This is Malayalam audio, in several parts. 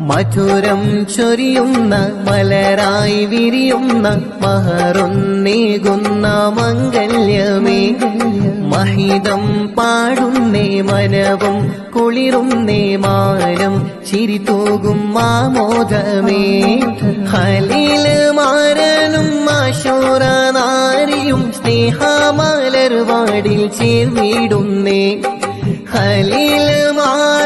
മധുരം ചൊരിയുന്ന മലരായി വിരിയുന്ന മഹറൊന്നേകുന്ന മംഗല്യമേ. മഹിതം പാടുന്നേ മനവും കുളിരുന്നേ മാനം ചിരി തൂകും മാമോദമേ ഹലീൽ മാരനും മാശോറ നാരിയും സ്നേഹമലർവാടിൽ ചേർന്നിടുന്നേ. ഹലീൽ മാരനും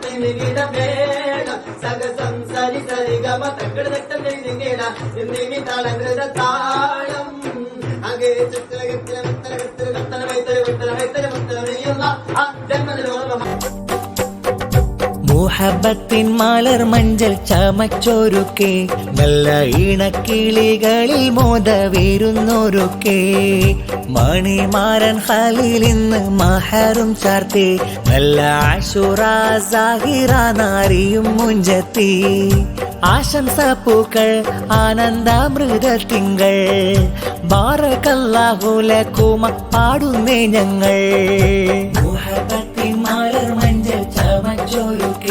ತಿನಿಗಿಡ ಬೇಡ ಸಗ ಸಂಸರಿ ಸರಿಗಮ ತಕ್ಕಡ ತಕ್ಕ ತಿನಿಗಿಡ ತಿನಿಗಿ ತಾಳಂಗ್ರದ ತಾಳ മുഹബത്തിൻ മാലർ മഞ്ചൽ ചമച്ചോരുക്കെ. നല്ല ഇണക്കിളികളിൽ മോദവേരുന്നോരുക്കെ. മണിമാരൻ ഹലിൽ ഇന്ന് മഹറും ചാർത്തി. നല്ല ആശുറ സാഹിറ നാരിയും മുഞ്ചത്തി. ആശംസ പൂക്കൾ ആനന്ദാമൃത തിങ്കൾ. ബാറകല്ലാഹുലക്കുമ പാടുന്നേ ഞങ്ങൾ.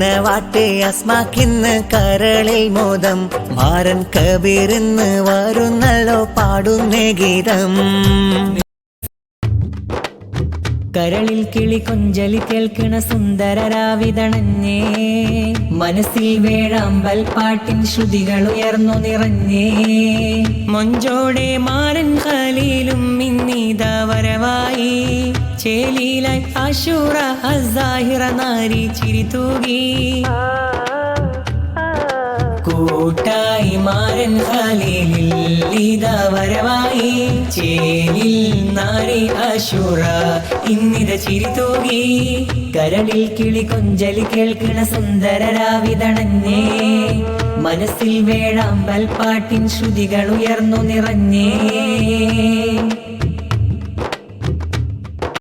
മണവാട്ടെ അസ്മാക്കിന്ന് കരളിൽ മോദം. മാരൻ കബീറിന്ന് വരുന്നല്ലോ പാടുന്ന ഗീതം. കരളിൽ കിളി കൊഞ്ചലി കേൾക്കണ സുന്ദരരാവിതണഞ്ഞേ മനസ്സിൽ വേഴാമ്പൽ പാട്ടിൻ ശ്രുതികൾ ഉയർന്നു നിറഞ്ഞേ. മൊഞ്ചോടെ മാരൻ കാലിലും ഇന്നീതാ വരവായി. ചേലിയിലായി അശൂറ അസാഹിറ നാരി ചിരി തൂകി. കൂട്ടായി മാരൻ ഖലീലിൽ ഇതാ വരവായി. ചേലിൽ നാരി അശുറ ഇന്നിത ചിരി തൂകി. കരളിൽ കിളി കൊഞ്ചലി കേൾക്കണ സുന്ദരരാവിതണഞ്ഞേ മനസ്സിൽ വേഴാമ്പൽ പാട്ടിൻ ശ്രുതികൾ ഉയർന്നു നിറഞ്ഞേ.